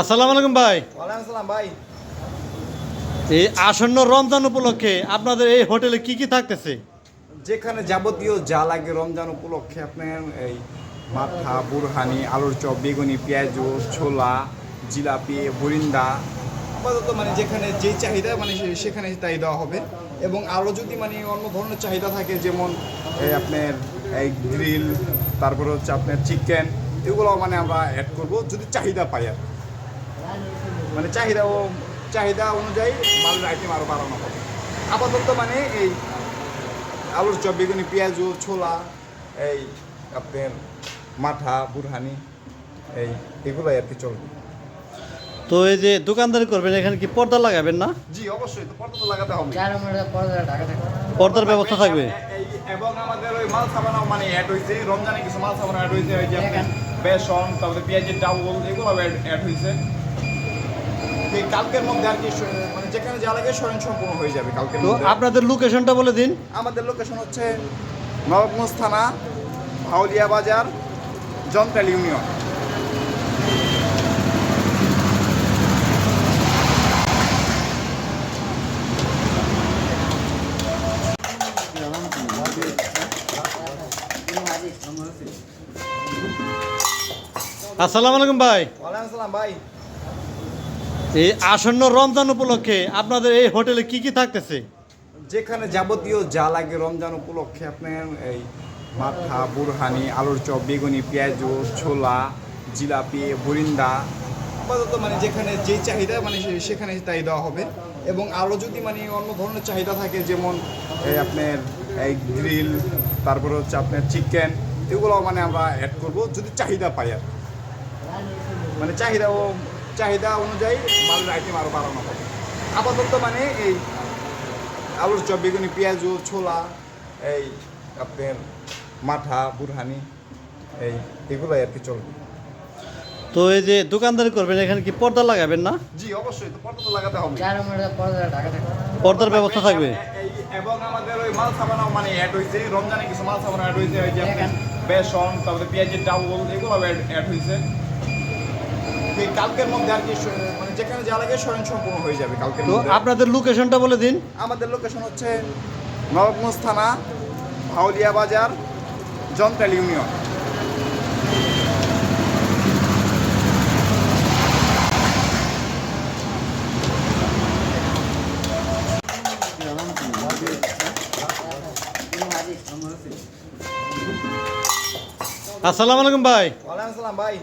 আসসালামু আলাইকুম ভাই। ভাই। এই আসন্ন রমজান উপলক্ষে আপনাদের এই হোটেলে কি কি থাকতেছে? যেখানে যাবতীয় যা লাগে রমজান উপলক্ষে আপনার এই মাথা বুরহানি আলুর চপ বেগুনি পেঁয়াজু ছোলা জিলাপি বরিন্দা আপাতত মানে যেখানে যেই চাহিদা মানে সেখানে তাই দেওয়া হবে। এবং আরও যদি মানে অন্য ধরনের চাহিদা থাকে যেমন এই আপনার এই গ্রিল তারপরে হচ্ছে আপনার চিকেন এগুলো মানে আমরা অ্যাড করব যদি চাহিদা পাই আর। মানে চাহিদা ও চাহিদা অনুযায়ী মালের আইটেম আরও বাড়ানো হবে। আপাতত মানে এই আলুর চপ বেগুনি পেঁয়াজু ছোলা এই আপনার মাঠা বুরহানি এই এগুলোই আর কি চলবে। তো এই যে দোকানদারি করবেন এখানে কি পর্দা লাগাবেন না? জি অবশ্যই তো পর্দা তো লাগাতে হবে। চার মিনিট পর্দা ঢাকা থাকবে পর্দার ব্যবস্থা থাকবে? এই- এবং আমাদের ওই মাল সাবানাও মানে অ্যাড হয়েছে রমজানে কিছু মাল সাবানা অ্যাড হয়েছে ওই যে বেসন তারপরে পেঁয়াজের ডাউল এগুলো অ্যাড হয়েছে কালকের মধ্যে আর কি মানে যেখানে যা লাগে স্বয়ং সম্পূর্ণ হয়ে যাবে কালকের তো আপনাদের লোকেশনটা বলে দিন। আমাদের লোকেশন হচ্ছে নবাবগঞ্জ থানা ভাউলিয়া বাজার জন্তাল ইউনিয়ন। আসসালামু আলাইকুম ভাই। ওয়ালাইকুম আসসালাম ভাই। এই আসন্ন রমজান উপলক্ষে আপনাদের এই হোটেলে কি কি থাকতেছে? যেখানে যাবতীয় যা লাগে রমজান উপলক্ষে আপনার এই মাথা, বুরহানি, আলুর চপ, বেগুনি, পেঁয়াজু ছোলা, জিলাপি বরিন্দা আপাতত মানে যেখানে যেই চাহিদা মানে সেখানে তাই দেওয়া হবে। এবং আরও যদি মানে অন্য ধরনের চাহিদা থাকে, যেমন এই আপনার এই গ্রিল, তারপরে হচ্ছে আপনার চিকেন এগুলো মানে আমরা অ্যাড করব, যদি চাহিদা পাই আর মানে চাহিদা ও চাহিদা অনুযায়ী মালের আইটেম আরও বাড়ানো হবে। আপাতত মানে এই আলুর চপ বেগুনি পেঁয়াজু ছোলা এই আপনার মাঠা বুরহানি এই এগুলোই আর কি চলবে। তো এই যে দোকানদারি করবেন এখানে কি পর্দা লাগাবেন না? জি অবশ্যই তো পর্দা তো লাগাতে হবে। পর্দার ব্যবস্থা থাকবে? এই- এবং আমাদের ওই মাল সাবানাও মানে অ্যাড হয়েছে। রমজানে কিছু মাল সাবানা অ্যাড হয়েছে। ওই যে বেসন তারপরে পেঁয়াজের ডাউল এগুলো অ্যাড হয়েছে। কালকের মধ্যে আর কি মানে যেখানে যা লাগে স্বয়ং সম্পূর্ণ হয়ে যাবে কালকের তো আপনাদের লোকেশনটা বলে দিন। আমাদের লোকেশন হচ্ছে নবাবগঞ্জ থানা ভাউলিয়া বাজার জন্তাল ইউনিয়ন। আসসালামু আলাইকুম ভাই। ওয়ালাইকুম আসসালাম ভাই।